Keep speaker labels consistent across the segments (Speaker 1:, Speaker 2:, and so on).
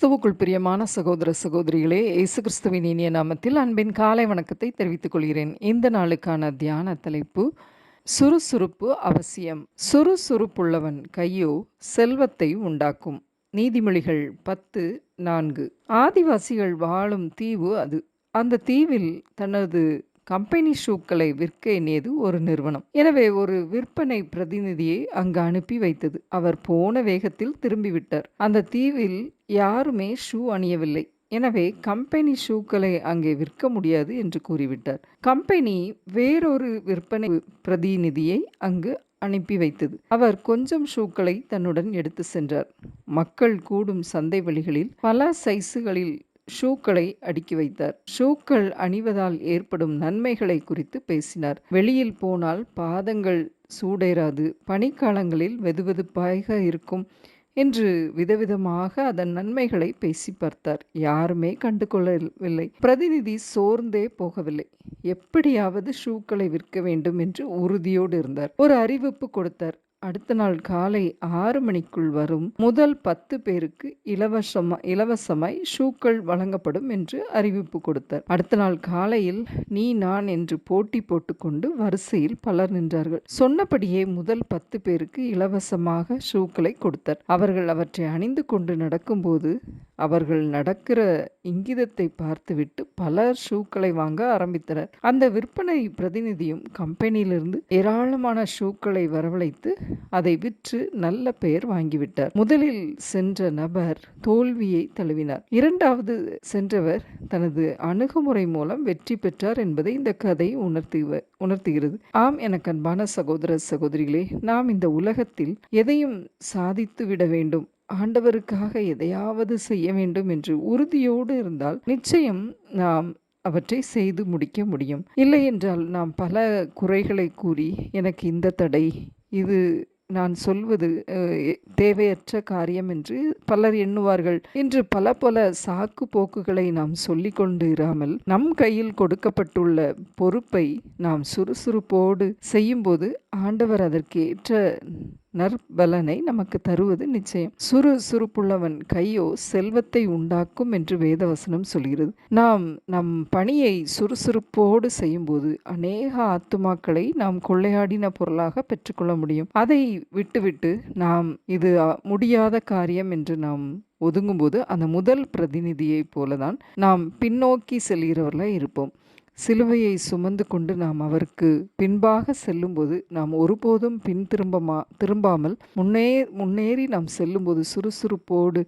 Speaker 1: கிறிஸ்துவுக்குள் பிரியமான சகோதர சகோதரிகளே இயேசு கிறிஸ்துவின் இனிய நாமத்தில் அன்பின் காலை வணக்கத்தை தெரிவித்துக் கொள்கிறேன். இந்த நாளுக்கான தியான தலைப்பு சுறுசுறுப்பு அவசியம். சுறுசுறுப்புள்ளவன் கையோ செல்வத்தை உண்டாக்கும். நீதிமொழிகள் பத்து நான்கு. ஆதிவாசிகள் வாழும் தீவு அது. அந்த தீவில் தனது கம்பெனி ஷூக்களை விற்க எண்ணியது ஒரு நிறுவனம். எனவே ஒரு விற்பனை பிரதிநிதியை அங்கு அனுப்பி வைத்தது. அவர் போன வேகத்தில் திரும்பிவிட்டார். அந்த தீவில் யாருமே ஷூ அணியவில்லை. எனவே கம்பெனி ஷூக்களை அங்கே விற்க முடியாது என்று கூறிவிட்டார். கம்பெனி வேறொரு விற்பனை பிரதிநிதியை அங்கு அனுப்பி வைத்தது. அவர் கொஞ்சம் ஷூக்களை தன்னுடன் எடுத்து சென்றார். மக்கள் கூடும் சந்தை வழிகளில் பல சைஸுகளில் ஷூக்களை அடுக்கி வைத்தார். ஷூக்கள் அணிவதால் ஏற்படும் நன்மைகளை குறித்து பேசினார். வெளியில் போனால் பாதங்கள் சூடேறாது பனிக்காலங்களில் வெதுவெதுப்பாக இருக்கும் என்று விதவிதமாக அதன் நன்மைகளை பேசி பார்த்தார். யாருமே கண்டுகொள்ளவில்லை. பிரதிநிதி சோர்ந்தே போகவில்லை. எப்படியாவது ஷூக்களை விற்க வேண்டும் என்று உறுதியோடு இருந்தார். ஒரு அறிவிப்பு கொடுத்தார். அடுத்த நாள் காலை ஆறு மணிக்குள் வரும். முதல் பத்து பேருக்கு இலவசமா இலவசமாய் ஷூக்கள் வழங்கப்படும் என்று அறிவிப்பு கொடுத்தார். அடுத்த நாள் காலையில் நீ நான் என்று போட்டி போட்டுக்கொண்டு வரிசையில் பலர் நின்றார்கள். சொன்னபடியே முதல் பத்து பேருக்கு இலவசமாக ஷூக்களை கொடுத்தார். அவர்கள் அவற்றை அணிந்து கொண்டு நடக்கும்போது அவர்கள் நடக்கிற இங்கிதத்தை பார்த்துவிட்டு பலர் ஷூக்களை வாங்க ஆரம்பித்தனர். அந்த விற்பனை பிரதிநிதியும் கம்பெனியிலிருந்து ஏராளமான ஷூக்களை வரவழைத்து அதை விற்று நல்ல பெயர் வாங்கிவிட்டார். முதலில் சென்ற நபர் தோல்வியை தழுவினார். இரண்டாவது சென்றவர் தனது அணுகுமுறை மூலம் வெற்றி பெற்றார் என்பதை இந்த கதை உணர்த்தி உணர்த்துகிறது. ஆம் எனக்கு அன்பான சகோதர சகோதரிகளே நாம் இந்த உலகத்தில் எதையும் சாதித்து விட வேண்டும். ஆண்டவருக்காக எதையாவது செய்ய வேண்டும் என்று உறுதியோடு இருந்தால் நிச்சயம் நாம் அவற்றை செய்து முடிக்க முடியும். இல்லை என்றால் நாம் பல குறைகளை கூறி எனக்கு இந்த தடை இது நான் சொல்வது தேவையற்ற காரியம் என்று பலர் எண்ணுவார்கள் என்று பல பல சாக்கு போக்குகளை நாம் சொல்லி கொண்டு இராமல் நம் கையில் கொடுக்கப்பட்டுள்ள பொறுப்பை நாம் சுறுசுறுப்போடு செய்யும்போது ஆண்டவர் அதற்கு ஏற்ற நற்பலனை நமக்கு தருவது நிச்சயம். சுறு சுறுப்புள்ளவன் கையோ செல்வத்தை உண்டாக்கும் என்று வேதவசனம் சொல்கிறது. நாம் நம் பணியை சுறுசுறுப்போடு செய்யும்போது அநேக ஆத்துமாக்களை நாம் கொள்ளையாடின பொருளாக பெற்றுக்கொள்ள முடியும். அதை விட்டுவிட்டு நாம் இது முடியாத காரியம் என்று நாம் ஒதுங்கும்போது அந்த முதல் பிரதிநிதியைப் போலதான் நாம் பின்னோக்கி செல்கிறவர்களாக இருப்போம். சிலுவையை சுமந்து கொண்டு நாம் அவருக்கு பின்பாக செல்லும்போது நாம் ஒருபோதும் பின் திரும்பமா திரும்பாமல் முன்னே முன்னேறி நாம் செல்லும்போது சுறுசுறுப்போடு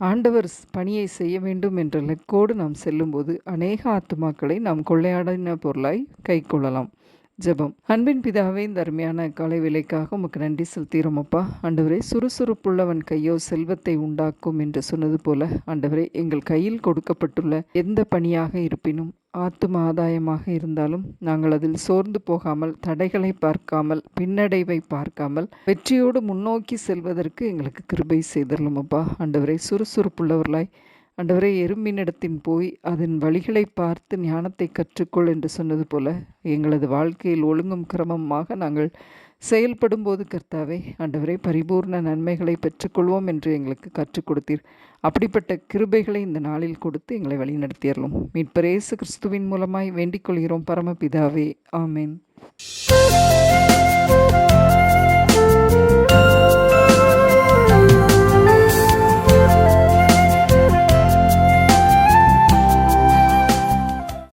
Speaker 1: ஆண்டவர் பணியை செய்ய வேண்டும் என்ற லெக்கோடு நாம் செல்லும்போது அநேக ஆத்துமாக்களை நாம் கொள்ளையாடின பொருளாய் கை கொள்ளலாம் ஜெபம். அன்பின் பிதாவே இந்த அருமையான காலை விலைக்காக உமக்கு நன்றி செலுத்துகிறோம் ஆண்டவரே சுறுசுறுப்புள்ளவன் கையோ செல்வத்தை உண்டாக்கும் என்று சொன்னது போல ஆண்டவரே எங்கள் கையில் கொடுக்கப்பட்டுள்ள எந்த பணியாக இருப்பினும் ஆத்தும ஆதாயமாக இருந்தாலும் நாங்கள் அதில் சோர்ந்து போகாமல் தடைகளை பார்க்காமல் பின்னடைவை பார்க்காமல் வெற்றியோடு முன்னோக்கி செல்வதற்கு எங்களுக்கு கிருபை செய்தரலும் அப்பா. ஆண்டவரை சுறுசுறுப்புள்ளவர்களாய் ஆண்டவரே எறும்பினிடத்தின் போய் அதன் வழிகளை பார்த்து ஞானத்தை கற்றுக்கொள் என்று சொன்னது போல எங்களது வாழ்க்கையில் ஒழுங்கும் கிரமமாக நாங்கள் செயல்படும் போது கர்த்தாவே ஆண்டவரே பரிபூர்ண நன்மைகளை பெற்றுக்கொள்வோம் என்று எங்களுக்கு கற்றுக் கொடுத்தீர். அப்படிப்பட்ட கிருபைகளை இந்த நாளில் கொடுத்து எங்களை வழிநடத்தியறலும் மீட்பரேசு கிறிஸ்துவின் மூலமாய் வேண்டிக் கொள்கிறோம் பரமபிதாவே. ஆமேன்.